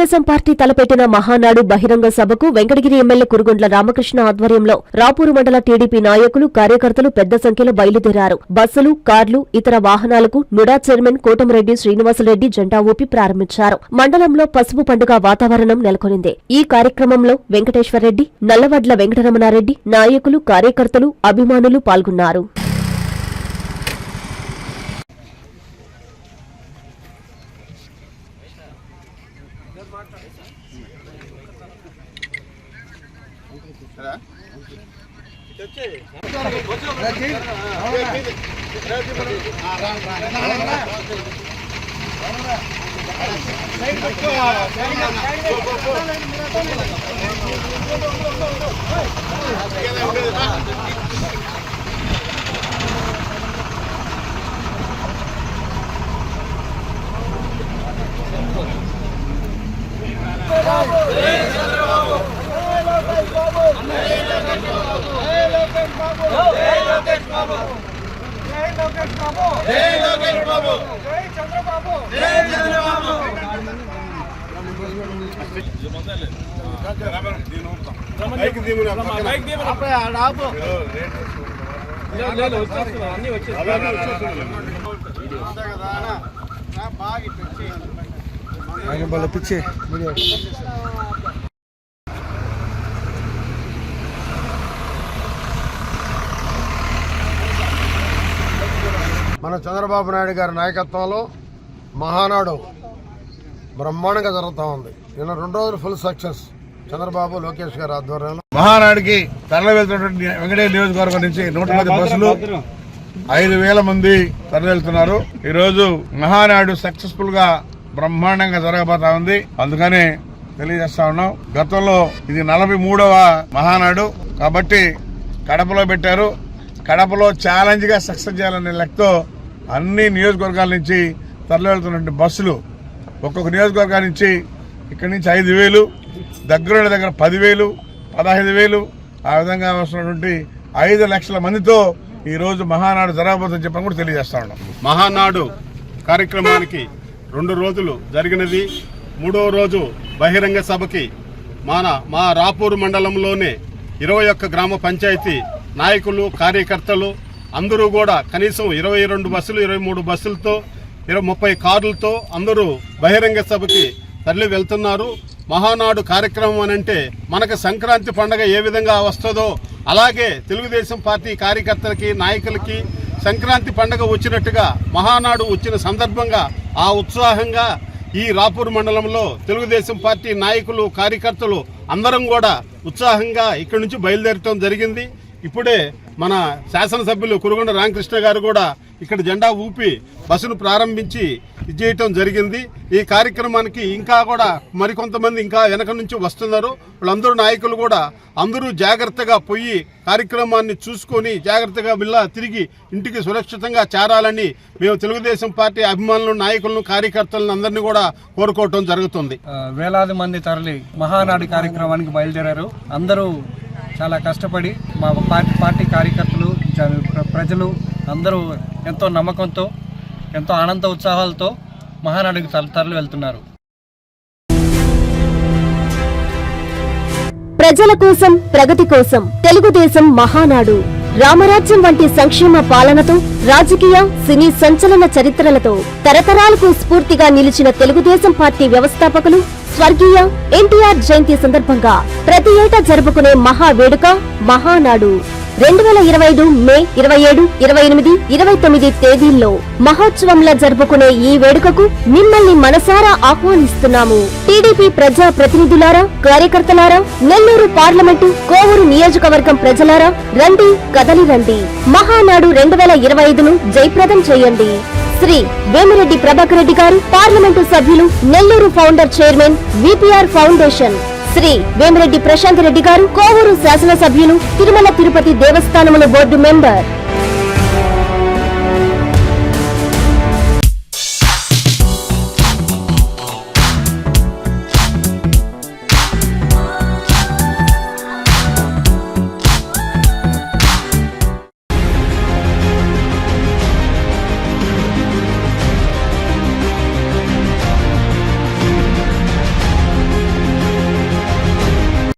Telugu Desam party తలపెట్టిన మహానాడు బహిరంగ సభకు వెంకటగిరి ఎమ్మెల్యే కురుగొండ్ల రామకృష్ణ ఆధ్వర్యంలో రాపూరు మండల టీడీపీ నాయకులు కార్యకర్తలు పెద్ద సంఖ్యలో బయలుదేరారు. బస్సులు కార్లు ఇతర వాహనాలకు నుడా చైర్మన్ కోటమిరెడ్డి శ్రీనివాసరెడ్డి జెండా ఊపి ప్రారంభించారు. మండలంలో పసుపు పండుగ వాతావరణం నెలకొనింది. ఈ కార్యక్రమంలో వెంకటేశ్వరరెడ్డి నల్లవడ్ల వెంకటరమణారెడ్డి నాయకులు కార్యకర్తలు అభిమానులు పాల్గొన్నారు. జై లోకేష్ బాబు జై లోకేష్ బాబు జై చంద్రబాబు జై చంద్రబాబు ఆయన పిచ్చి. వీడియో మన చంద్రబాబు నాయుడు గారి నాయకత్వంలో మహానాడు బ్రహ్మాండంగా జరుగుతూ ఉంది. నిన్న రెండు రోజులు ఫుల్ సక్సెస్ చంద్రబాబు లోకేష్ గారి ఆధ్వర్యంలో. మహానాడికి తరలి వెళ్తున్నటువంటి వెంకటేశ్వర నియోజకవర్గం నుంచి నూట పది బస్సులు ఐదు వేల మంది తరలి వెళ్తున్నారు. ఈ రోజు మహానాడు సక్సెస్ఫుల్గా బ్రహ్మాండంగా జరగబోతా ఉంది. అందుకని తెలియజేస్తా ఉన్నాం. గతంలో ఇది నలభై మూడవ మహానాడు. కాబట్టి కడపలో పెట్టారు. కడపలో ఛాలెంజ్గా సక్సెస్ చేయాలనే లెక్కతో అన్ని నియోజకవర్గాల నుంచి తరలివెళ్తున్నటువంటి బస్సులు ఒక్కొక్క నియోజకవర్గాల నుంచి ఇక్కడి నుంచి ఐదు వేలు దగ్గర దగ్గర పదివేలు పదహైదు వేలు ఆ విధంగా వస్తున్నటువంటి ఐదు లక్షల మందితో ఈరోజు మహానాడు జరగబోతుందని చెప్పని కూడా తెలియజేస్తా ఉన్నాం. మహానాడు కార్యక్రమానికి రెండు రోజులు జరిగినది. మూడో రోజు బహిరంగ సభకి మన మా రాపూర్ మండలంలోనే ఇరవై ఒక్క గ్రామ పంచాయతీ నాయకులు కార్యకర్తలు అందరూ కూడా కనీసం ఇరవై రెండు బస్సులు ఇరవై మూడు బస్సులతో ఇరవై ముప్పై కార్లతో అందరూ బహిరంగ సభకి తరలి వెళ్తున్నారు. మహానాడు కార్యక్రమం అని అంటే మనకు సంక్రాంతి పండగ ఏ విధంగా వస్తుందో అలాగే తెలుగుదేశం పార్టీ కార్యకర్తలకి నాయకులకి సంక్రాంతి పండగ వచ్చినట్టుగా మహానాడు వచ్చిన సందర్భంగా ఆ ఉత్సాహంగా ఈ రాపూర్ మండలంలో తెలుగుదేశం పార్టీ నాయకులు కార్యకర్తలు అందరం కూడా ఉత్సాహంగా ఇక్కడి నుంచి బయలుదేరటం జరిగింది. ఇప్పుడే మన శాసనసభ్యులు కురుగొండ రామకృష్ణ గారు కూడా ఇక్కడ జెండా ఊపి బస్సును ప్రారంభించి చేయటం జరిగింది. ఈ కార్యక్రమానికి ఇంకా కూడా మరికొంతమంది ఇంకా వెనక నుంచి వస్తున్నారు. వాళ్ళందరూ నాయకులు కూడా అందరూ జాగ్రత్తగా పోయి కార్యక్రమాన్ని చూసుకొని జాగ్రత్తగా మిల్లా తిరిగి ఇంటికి సురక్షితంగా చేరాలని మేము తెలుగుదేశం పార్టీ అభిమానులు నాయకులను కార్యకర్తలను అందరినీ కూడా కోరుకోవటం జరుగుతుంది. వేలాది మంది తరలి మహానాడు కార్యక్రమానికి బయలుదేరారు. అందరూ చాలా కష్టపడి మా పార్టీ పార్టీ కార్యకర్తలు ప్రజలు అందరూ ఎంతో నమ్మకంతో ఎంతో ఆనంద ఉత్సాహాలతో మహానాడుకు తరలి వెళ్తున్నారు. ప్రజల కోసం ప్రగతి కోసం తెలుగుదేశం మహానాడు రామరాజ్యం వంటి సంక్షేమ పాలనతో రాజకీయ సినీ సంచలన చరిత్రలతో తరతరాలకు స్ఫూర్తిగా నిలిచిన తెలుగుదేశం పార్టీ వ్యవస్థాపకులు స్వర్గీయ ఎన్టీఆర్ జయంతి సందర్భంగా ప్రతి ఏటా జరుపుకునే మహా వేడుక మహానాడు. రెండు వేల ఇరవై ఐదు మే ఇరవై ఏడు ఇరవై ఎనిమిది ఇరవై తొమ్మిది తేదీల్లో మహోత్సవంలా జరుపుకునే ఈ వేడుకకు మిమ్మల్ని మనసారా ఆహ్వానిస్తున్నాము. టీడీపీ ప్రజా ప్రతినిధులారా కార్యకర్తలారా నెల్లూరు పార్లమెంటు కోవూరు నియోజకవర్గం ప్రజలారా రండి కదలి రండి. మహానాడు రెండు వేల ఇరవై ఐదును జయప్రదం చేయండి. శ్రీ వేమిరెడ్డి ప్రభాకర్ రెడ్డి గారు పార్లమెంటు సభ్యులు Nellore founder chairman VPR foundation Shri Vemireddy Prashanth Reddy garu Kovur శాసనసభ్యులు తిరుమల తిరుపతి దేవస్థానముల బోర్డు మెంబర్